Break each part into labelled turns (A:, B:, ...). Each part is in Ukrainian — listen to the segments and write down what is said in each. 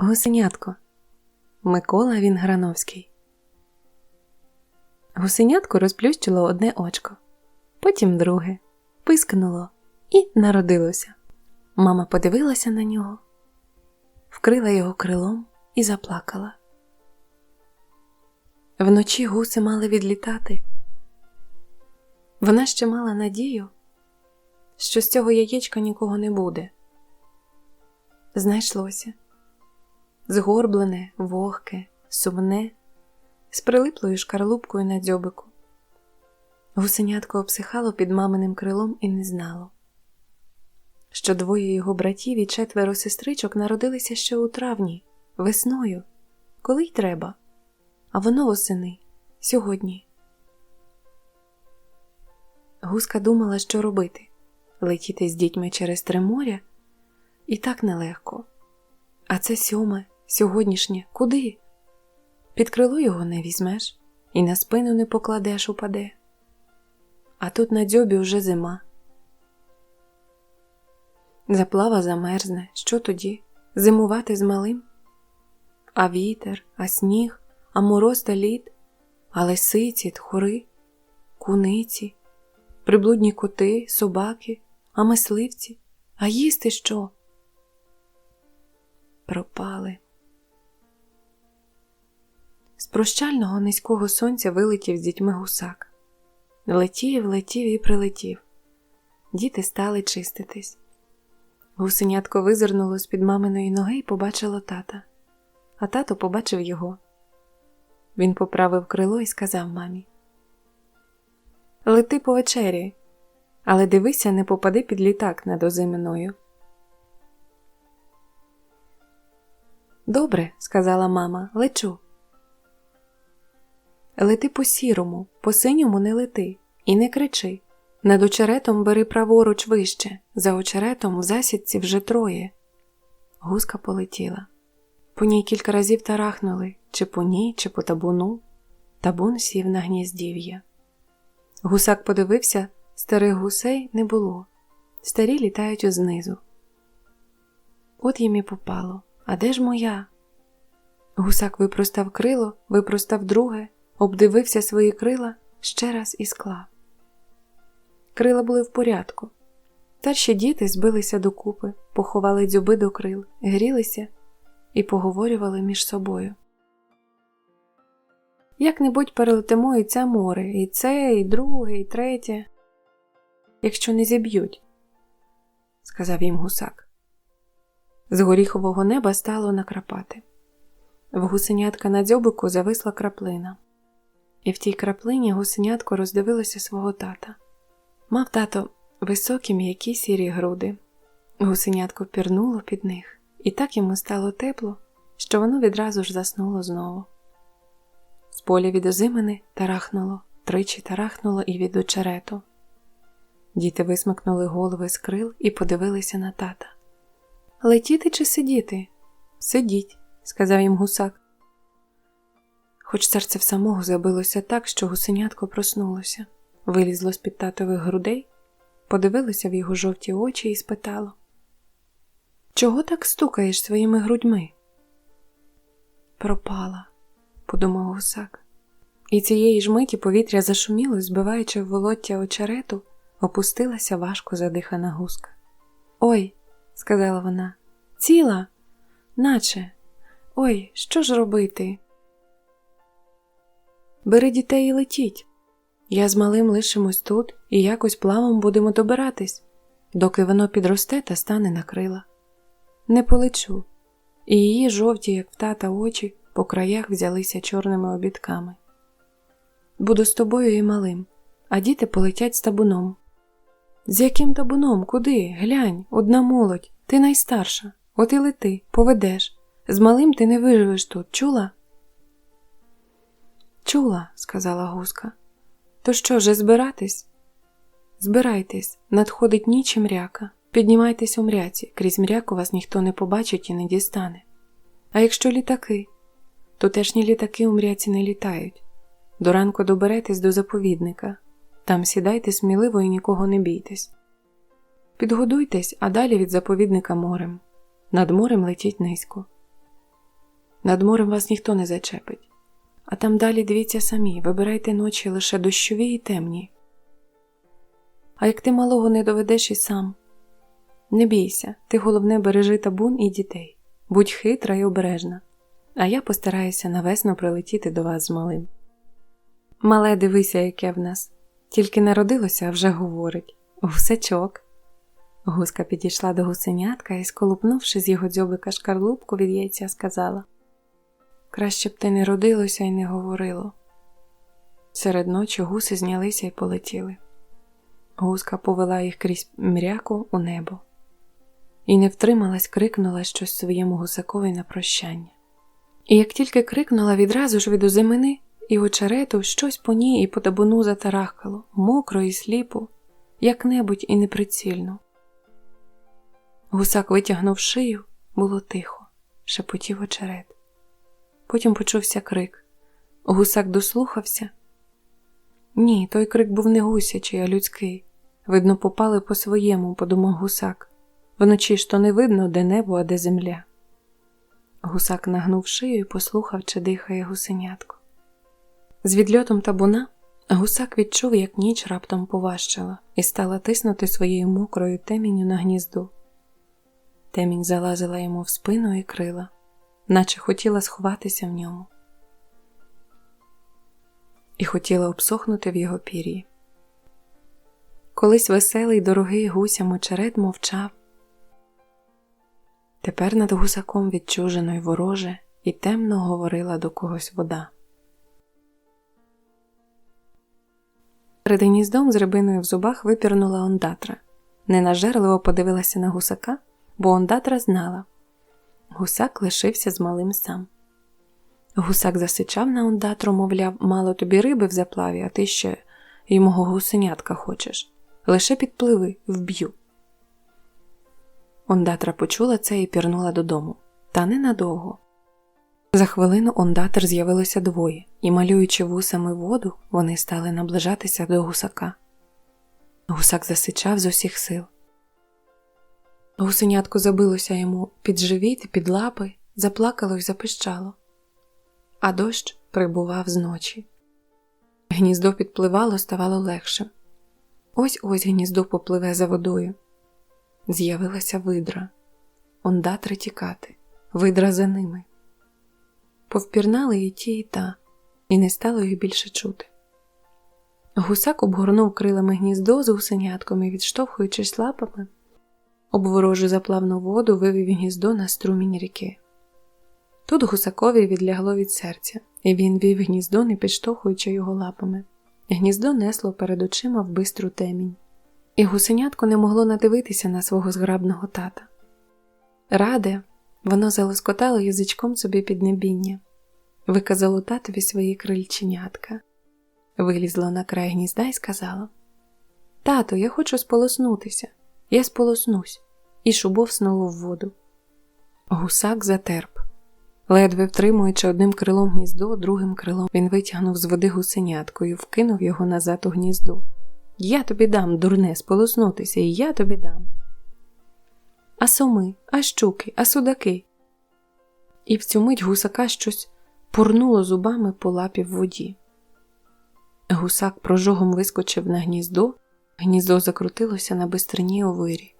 A: Гусенятко Микола Вінграновський. Гусенятко розплющило одне очко, потім друге, пискнуло і народилося. Мама подивилася на нього, вкрила його крилом і заплакала. Вночі гуси мали відлітати. Вона ще мала надію, що з цього яєчка нікого не буде. Знайшлося згорблене, вогке, сумне, з прилиплою шкарлупкою на дзьобику. Гусенятко обсихало під маминим крилом і не знало, що двоє його братів і четверо сестричок народилися ще у травні, весною, коли й треба, а воно восени сьогодні. Гуска думала, що робити летіти з дітьми через три моря, і так нелегко. А це сьоме, сьогоднішнє, куди? Під крило його не візьмеш і на спину не покладеш упаде. А тут на дзьобі вже зима. Заплава замерзне, що тоді? Зимувати з малим? А вітер, а сніг, а мороз та лід, а лисиці, тхори, куниці, приблудні коти, собаки, а мисливці, а їсти що? Пропали. З прощального низького сонця вилетів з дітьми гусак. Летів, летів і прилетів. Діти стали чиститись. Гусенятко визирнуло з-під маминої ноги і побачило тата, а тато побачив його. Він поправив крило і сказав мамі: Лети по вечері, але дивися, не попади під літак над озиминою. Добре, сказала мама, лечу. Лети по сірому, по синьому не лети і не кричи. Над очеретом бери праворуч вище, за очеретом в засідці вже троє. Гуска полетіла. По ній кілька разів тарахнули чи по ній, чи по табуну. Табун сів на гніздів'я. Гусак подивився, старих гусей не було. Старі літають узнизу. От їм і попало. А де ж моя? Гусак випростав крило, випростав друге, обдивився свої крила ще раз і склав. Крила були в порядку. Старші діти збилися докупи, поховали дзюби до крил, грілися і поговорювали між собою. Як небудь перелетимо і це море, і це, і друге, і третє, якщо не зіб'ють, сказав їм гусак. З горіхового неба стало накрапати. В гусенятка на дзьобику зависла краплина, і в тій краплині гусенятко роздивилося свого тата. Мав тато високі м'які сірі груди. Гусенятко пірнуло під них, і так йому стало тепло, що воно відразу ж заснуло знову. З поля від озимини тарахнуло, тричі тарахнуло і від очерету. Діти висмикнули голови з крил і подивилися на тата. Летіти чи сидіти? Сидіть, сказав їм гусак. Хоч серце в самого забилося так, що гусенятко проснулося, вилізло з під татових грудей, подивилося в його жовті очі і спитало: Чого так стукаєш своїми грудьми? Пропала, подумав гусак, і цієї ж миті повітря зашуміло, збиваючи в волоття очерету, опустилася важко задихана гуска. Ой, сказала вона, ціла, наче. Ой, що ж робити? Бери дітей і летіть. Я з малим лишимось тут і якось плавом будемо добиратись, доки воно підросте та стане на крила. Не полечу, і її жовті, як в тата очі, по краях взялися чорними обідками. Буду з тобою і малим, а діти полетять з табуном. З яким табуном? Куди? Глянь, одна молодь, ти найстарша, от і лети, поведеш. З малим ти не виживеш тут, чула? Чула, сказала гуска. То що вже збиратись? Збирайтесь, надходить ніч і мряка. Піднімайтесь у мряці, крізь мряку вас ніхто не побачить і не дістане. А якщо літаки, тутешні літаки у мряці не літають. До ранку доберетесь до заповідника, там сідайте сміливо і нікого не бійтесь. Підгодуйтесь, а далі від заповідника морем. Над морем летіть низько. Над морем вас ніхто не зачепить. А там далі дивіться самі, вибирайте ночі лише дощові і темні. А як ти малого не доведеш і сам, не бійся, ти головне бережи табун і дітей. Будь хитра і обережна, а я постараюся навесно прилетіти до вас з малим. Мале, дивися, яке в нас. Тільки народилося, а вже говорить гусачок. Гуска підійшла до гусенятка і, сколупнувши з його дзьобика шкарлупку від яйця, сказала Краще б ти не родилося і не говорило. Серед ночі гуси знялися і полетіли. Гуска повела їх крізь мряку у небо і не втрималась, крикнула щось своєму гусакові на прощання. І як тільки крикнула відразу ж від озимини і очерету щось по ній і по табуну затарахкало, мокро і сліпо, як небудь і неприцільно. Гусак витягнув шию, було тихо, шепотів очерет. Потім почувся крик. Гусак дослухався. Ні, той крик був не гусячий, а людський. Видно, попали по своєму, подумав гусак. Вночі ж то не видно, де небо, а де земля. Гусак нагнув шию і послухав, чи дихає гусенятко. З відльотом табуна гусак відчув, як ніч раптом поважчала і стала тиснути своєю мокрою темінню на гніздо. Темінь залазила йому в спину і крила, наче хотіла сховатися в ньому, і хотіла обсохнути в його пір'ї. Колись веселий дорогий гусям очерет мовчав. Тепер над гусаком відчужено й вороже, і темно говорила до когось вода. Перед гніздом з рибиною в зубах випірнула ондатра. Ненажерливо подивилася на гусака, бо ондатра знала. Гусак лишився з малим сам. Гусак засичав на ондатру, мовляв, мало тобі риби в заплаві, а ти ще й мого гусенятка хочеш. Лише підпливи, вб'ю. Ондатра почула це і пірнула додому, та ненадовго. За хвилину ондатр з'явилося двоє, і, малюючи вусами воду, вони стали наближатися до гусака. Гусак засичав з усіх сил. Гусенятко забилося йому під живіт під лапи, заплакало й запищало, а дощ прибував з ночі. Гніздо підпливало, ставало легшим. Ось ось гніздо попливе за водою. З'явилася видра, ондатри тікати, видра за ними. Повпірнали і ті, і та, і не стало їх більше чути. Гусак обгорнув крилами гніздо з гусенятком і, відштовхуючись лапами, об ворожу заплавну воду вивів гніздо на струмінь ріки. Тут гусакові відлягло від серця, і він вів гніздо, не підштовхуючи його лапами. Гніздо несло перед очима в бистру темінь, і гусенятко не могло надивитися на свого зграбного тата. Раде, воно залоскотало язичком собі під небіння, виказало татові свої крильченятка, вилізло на край гнізда і сказало: Тато, я хочу сполоснутися, я сполоснусь, і шубовснуло в воду. Гусак затерп. Ледве втримуючи одним крилом гніздо, другим крилом він витягнув з води гусенятку і вкинув його назад у гніздо. Я тобі дам, дурне, сполоснутися, і я тобі дам. А соми, а щуки, а судаки. І в цю мить гусака щось пурнуло зубами по лапі в воді. Гусак прожогом вискочив на гніздо, гніздо закрутилося на бистрині у вирі.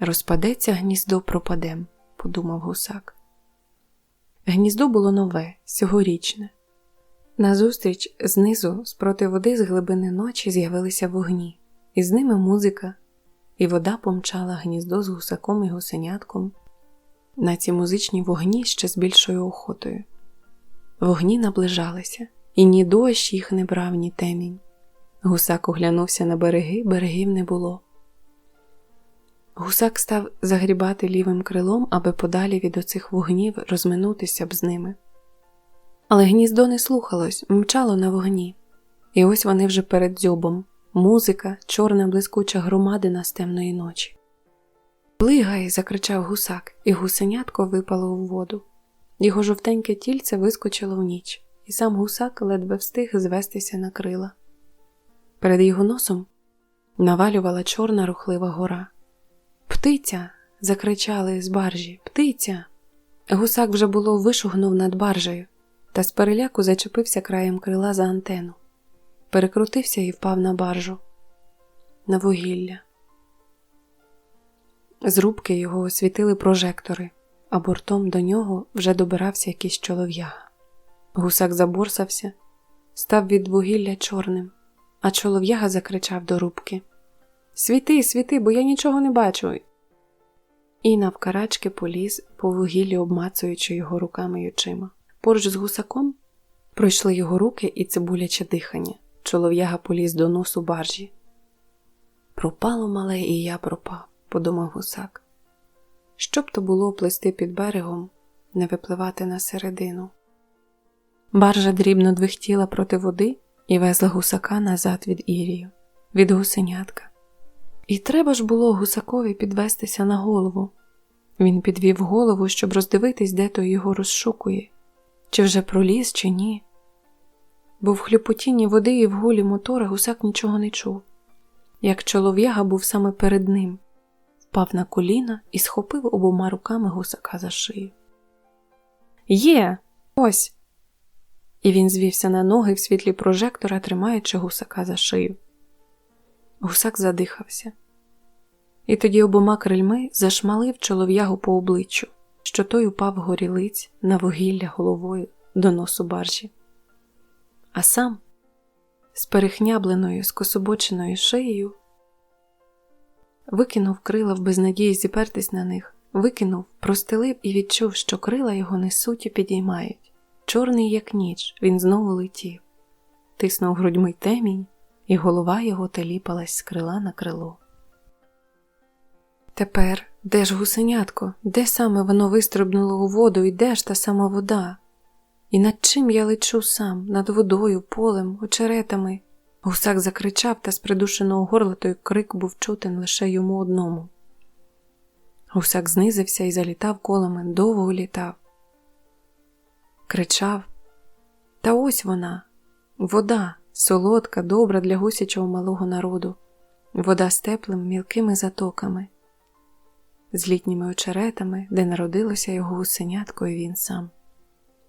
A: Розпадеться гніздо пропадем, подумав гусак. Гніздо було нове, сьогорічне. Назустріч знизу, спроти води з глибини ночі з'явилися вогні, і з ними музика, і вода помчала гніздо з гусаком і гусенятком на ці музичні вогні ще з більшою охотою. Вогні наближалися, і ні дощ їх не брав, ні темінь. Гусак оглянувся на береги, берегів не було. Гусак став загрібати лівим крилом, аби подалі від оцих вогнів розминутися б з ними. Але гніздо не слухалось, мчало на вогні, і ось вони вже перед дзьобом музика, чорна блискуча громадина з темної ночі. Плигай! закричав гусак, і гусенятко випало у воду. Його жовтеньке тільце вискочило в ніч, і сам гусак ледве встиг звестися на крила. Перед його носом навалювала чорна рухлива гора. Птиця. закричали з баржі, птиця. Гусак вже було вишугнув над баржею, та з переляку зачепився краєм крила за антену, перекрутився і впав на баржу, на вугілля. З рубки його освітили прожектори, а бортом до нього вже добирався якийсь чолов'яга. Гусак заборсався, став від вугілля чорним, а чолов'яга закричав до рубки Світи, світи, бо я нічого не бачу. І навкарачки поліз по вугіллі, обмацуючи його руками й очима. Поруч з гусаком пройшли його руки і цибуляче дихання. Чолов'яга поліз до носу баржі. Пропало мале, і я пропав, подумав гусак. Що б то було плести під берегом, не випливати на середину. Баржа дрібно двихтіла проти води і везла гусака назад від Ірію, від гусенятка. І треба ж було гусакові підвестися на голову. Він підвів голову, щоб роздивитись, де той його розшукує, чи вже проліз, чи ні. Бо в хлюпотінні води і в гулі мотора гусак нічого не чув, як чолов'яга був саме перед ним, впав на коліна і схопив обома руками гусака за шию. Є, ось. І він звівся на ноги в світлі прожектора, тримаючи гусака за шию. Гусак задихався, і тоді обома крильми зашмалив чолов'ягу по обличчю, що той упав горілиць на вугілля головою до носу баржі. А сам з перехнябленою, скособоченою шиєю викинув крила в безнадії зіпертись на них, викинув, простелив і відчув, що крила його несуть і підіймають. Чорний, як ніч, він знову летів, тиснув грудьми темінь і голова його теліпалась з крила на крило. Тепер де ж гусенятко, де саме воно вистрибнуло у воду і де ж та сама вода? І над чим я лечу сам, над водою, полем, очеретами? Гусак закричав, та з придушеного горла той крик був чутен лише йому одному. Гусак знизився і залітав колами, довго літав. Кричав, та ось вона, вода, солодка, добра для гусячого малого народу, вода з теплим мілкими затоками, з літніми очеретами, де народилося його гусенятко і він сам.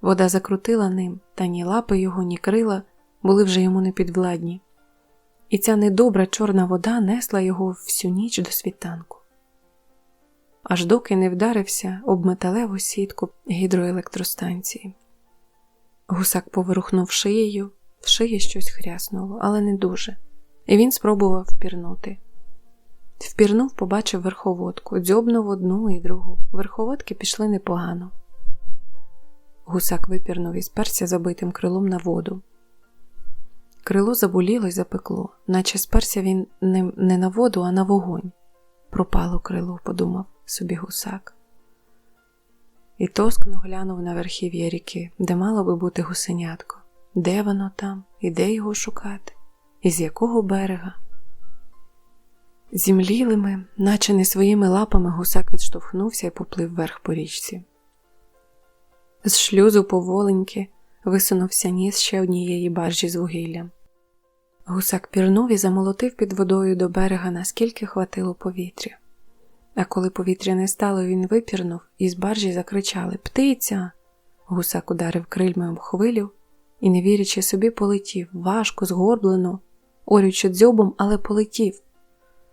A: Вода закрутила ним, та ні лапи його, ні крила були вже йому непідвладні, і ця недобра чорна вода несла його всю ніч до світанку. Аж доки не вдарився об металеву сітку гідроелектростанції. Гусак поворухнув шиєю, в шиї щось хряснуло, але не дуже, і він спробував впірнути. Впірнув, побачив верховодку, дзьобнув одну і другу. Верховодки пішли непогано. Гусак випірнув і сперся забитим крилом на воду. Крило заболіло й запекло, наче сперся він не, на воду, а на вогонь. Пропало крило, подумав собі гусак. І тоскно глянув на верхів'я ріки, де мало би бути гусенятко. Де воно там, і де його шукати, і з якого берега? Зімлілими, наче не своїми лапами, гусак відштовхнувся і поплив вверх по річці. З шлюзу поволеньки висунувся ніс ще однієї баржі з вугіллям. Гусак пірнув і замолотив під водою до берега, наскільки хватило повітря. А коли повітря не стало, він випірнув і з баржі закричали Птиця! Гусак ударив крильми об хвилю і, не вірячи собі, полетів важко, згорблено, орючи дзьобом, але полетів.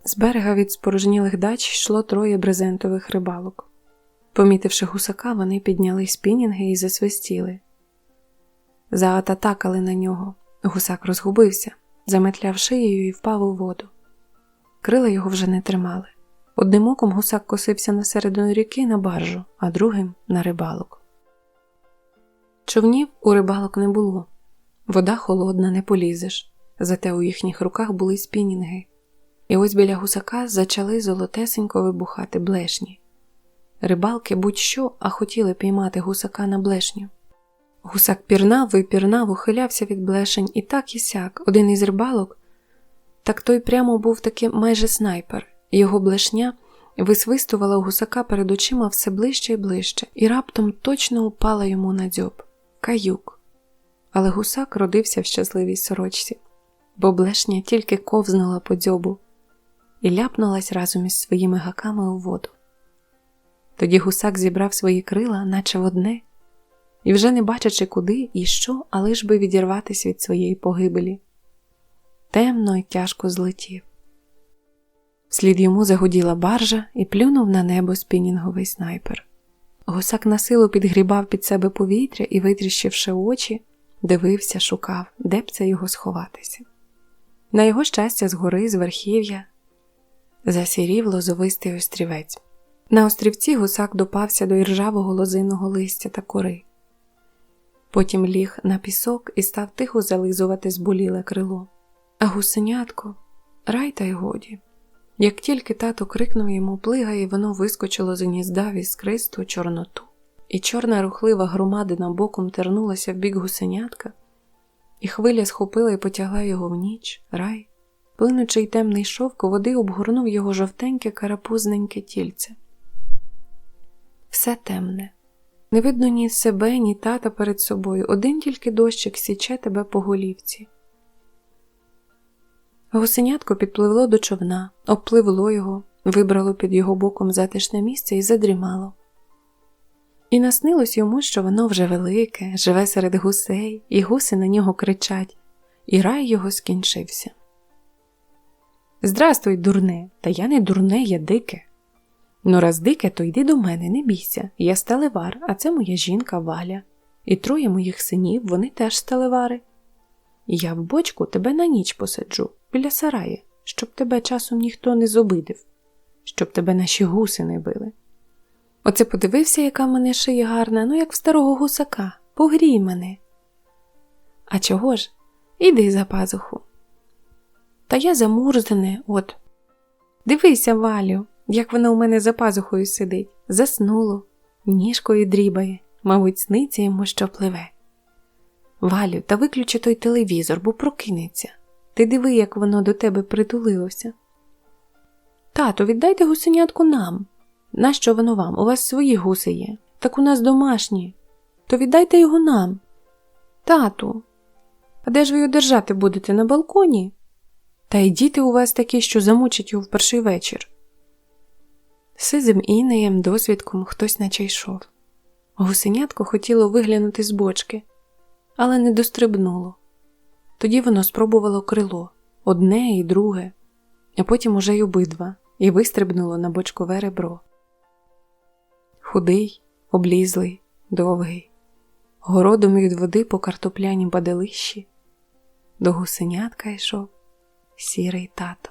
A: З берега від спорожнілих дач йшло троє брезентових рибалок. Помітивши гусака, вони підняли спінінги і засвистіли. Заататакали на нього. Гусак розгубився, заметляв шиєю і впав у воду. Крила його вже не тримали. Одним оком гусак косився на середину ріки на баржу, а другим на рибалок. Човнів у рибалок не було. Вода холодна, не полізеш, зате у їхніх руках були спінінги. І ось біля гусака зачали золотесенько вибухати блешні. Рибалки будь-що, а хотіли піймати гусака на блешню. Гусак пірнав, випірнав, ухилявся від блешень і так і сяк, один із рибалок. Так той прямо був таки майже снайпер, його блешня висвистувала гусака перед очима все ближче і ближче, і раптом точно упала йому на дзьоб каюк. Але гусак родився в щасливій сорочці, бо блешня тільки ковзнула по дзьобу і ляпнулась разом із своїми гаками у воду. Тоді гусак зібрав свої крила, наче в одне, і вже не бачачи куди і що, а лиш би відірватися від своєї погибелі. Темно й тяжко злетів. Вслід йому загуділа баржа і плюнув на небо спінінговий снайпер. Гусак на силу підгрібав під себе повітря і, витріщивши очі, дивився, шукав, де б це його сховатися. На його щастя, згори, з верхів'я, засірів лозовистий острівець. На острівці гусак допався до іржавого лозиного листя та кори. Потім ліг на пісок і став тихо зализувати зболіле крило. А гусенятко, рай та й годі. Як тільки тато крикнув йому плигає, воно вискочило з гнізда в іскристу чорноту, і чорна рухлива громадина боком тернулася в бік гусенятка, і хвиля схопила і потягла його в ніч, рай, плинучий темний шовк води обгорнув його жовтеньке карапузненьке тільце. Все темне. Не видно ні себе, ні тата перед собою, один тільки дощик січе тебе по голівці. Гусенятко підпливло до човна, обпливло його, вибрало під його боком затишне місце і задрімало. І наснилось йому, що воно вже велике, живе серед гусей, і гуси на нього кричать, і рай його скінчився. Здрастуй, дурне, та я не дурне, я дике. Ну, раз дике, то йди до мене, не бійся. Я сталевар, а це моя жінка Валя, і троє моїх синів, вони теж сталевари. Я в бочку тебе на ніч посаджу, біля сараї, щоб тебе часом ніхто не зобидив, щоб тебе наші гуси не били. Оце подивився, яка мене шия гарна, ну як в старого гусака, погрій мене. А чого ж? Іди за пазуху. Та я замурзане, от. Дивися, Валю, як вона у мене за пазухою сидить, заснуло, ніжкою дрібає, мабуть, сниться йому, що пливе. Валю, та виключи той телевізор, бо прокинеться. Ти диви, як воно до тебе притулилося. Тато, віддайте гусенятку нам. Нащо воно вам? У вас свої гуси є, так у нас домашні. То віддайте його нам. Тату, а де ж ви його держати будете на балконі? Та й діти у вас такі, що замучать його в перший вечір. Сизим інеєм, досвідком хтось наче йшов. Гусенятко хотіло виглянути з бочки, але не дострибнуло. Тоді воно спробувало крило одне і друге, а потім уже й обидва, і вистрибнуло на бочкове ребро. Худий, облізлий, довгий, городом від води по картоплянім паделищі, до гусенятка йшов сірий тато.